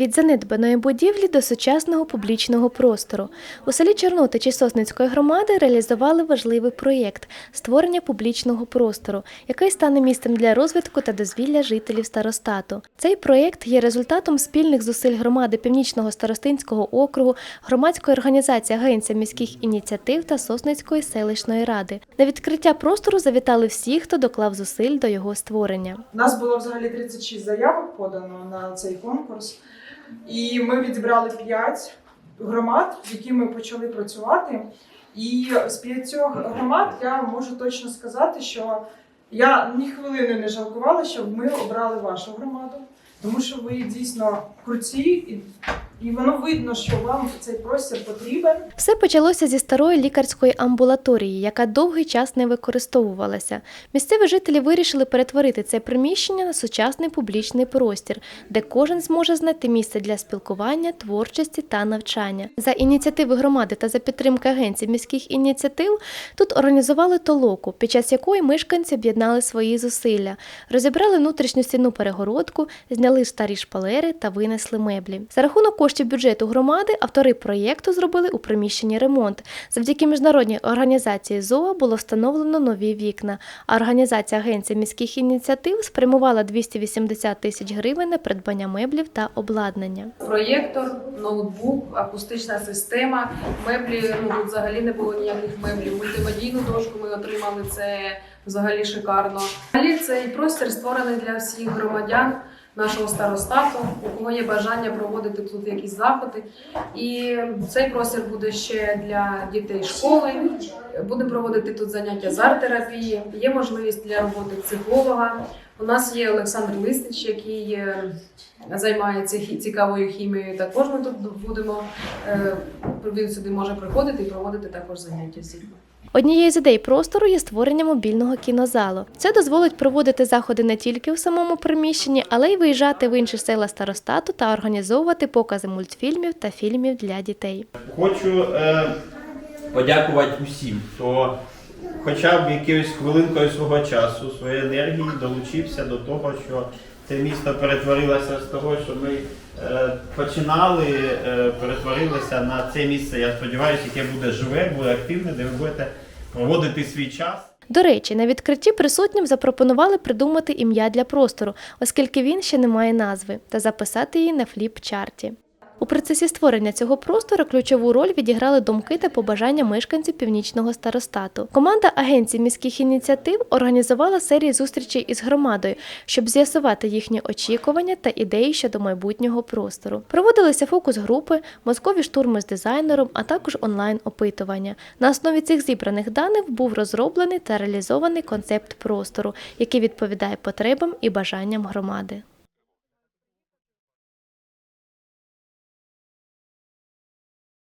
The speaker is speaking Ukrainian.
Від занедбаної будівлі до сучасного публічного простору. У селі Чорнотичі Сосницької громади реалізували важливий проєкт створення публічного простору, який стане місцем для розвитку та дозвілля жителів старостату. Цей проєкт є результатом спільних зусиль громади Північного старостинського округу, громадської організації Агенція міських ініціатив та Сосницької селищної ради. На відкриття простору завітали всі, хто доклав зусиль до його створення. У нас було взагалі 36 заявок подано на цей конкурс, і ми відібрали п'ять громад, з якими почали працювати. І з п'ятьох громад я можу точно сказати, що я ні хвилини не жалкувала, щоб ми обрали вашу громаду, тому що ви дійсно круті, і, і воно видно, що вам цей простір потрібен. Все почалося зі старої лікарської амбулаторії, яка довгий час не використовувалася. Місцеві жителі вирішили перетворити це приміщення на сучасний публічний простір, де кожен зможе знайти місце для спілкування, творчості та навчання. За ініціативи громади та за підтримки агенції міських ініціатив тут організували толоку, під час якої мешканці об'єднали свої зусилля, розібрали внутрішню стіну перегородку, зняли старі шпалери та винесли меблі. За рахунок коштів бюджету громади автори проєкту зробили у приміщенні ремонт. Завдяки міжнародній організації ЗОА було встановлено нові вікна. А організація агенції міських ініціатив спрямувала 280 тисяч гривень на придбання меблів та обладнання. Проєктор, ноутбук, акустична система, меблі. Ну взагалі не було ніяких меблів. Мультимедійну дошку ми отримали. Це взагалі шикарно. Взагалі цей простір створений для всіх громадян нашого старостату, у кого є бажання проводити тут якісь заходи. І цей простір буде ще для дітей школи. Будемо проводити тут заняття з арт-терапії. Є можливість для роботи психолога. У нас є Олександр Листич, який е, займається цікавою хімією. Також ми тут будемо е, він сюди може приходити і проводити також заняття з дітьми. Однією з ідей простору є створення мобільного кінозалу. Це дозволить проводити заходи не тільки у самому приміщенні, але й виїжджати в інші села старостату та організовувати покази мультфільмів та фільмів для дітей. Хочу е, подякувати усім, хто хоча б якоюсь хвилинкою свого часу, своєї енергії долучився до того, що це місто перетворилося з того, що ми е, починали, е, перетворилося на це місце, я сподіваюся, яке буде живе, буде активне, де ви будете проводити свій час. До речі, на відкритті присутнім запропонували придумати ім'я для простору, оскільки він ще не має назви, та записати її на фліп-чарті. У процесі створення цього простору ключову роль відіграли думки та побажання мешканців північного старостату. Команда агенції міських ініціатив організувала серію зустрічей із громадою, щоб з'ясувати їхні очікування та ідеї щодо майбутнього простору. Проводилися фокус-групи, мозкові штурми з дизайнером, а також онлайн-опитування. На основі цих зібраних даних був розроблений та реалізований концепт простору, який відповідає потребам і бажанням громади.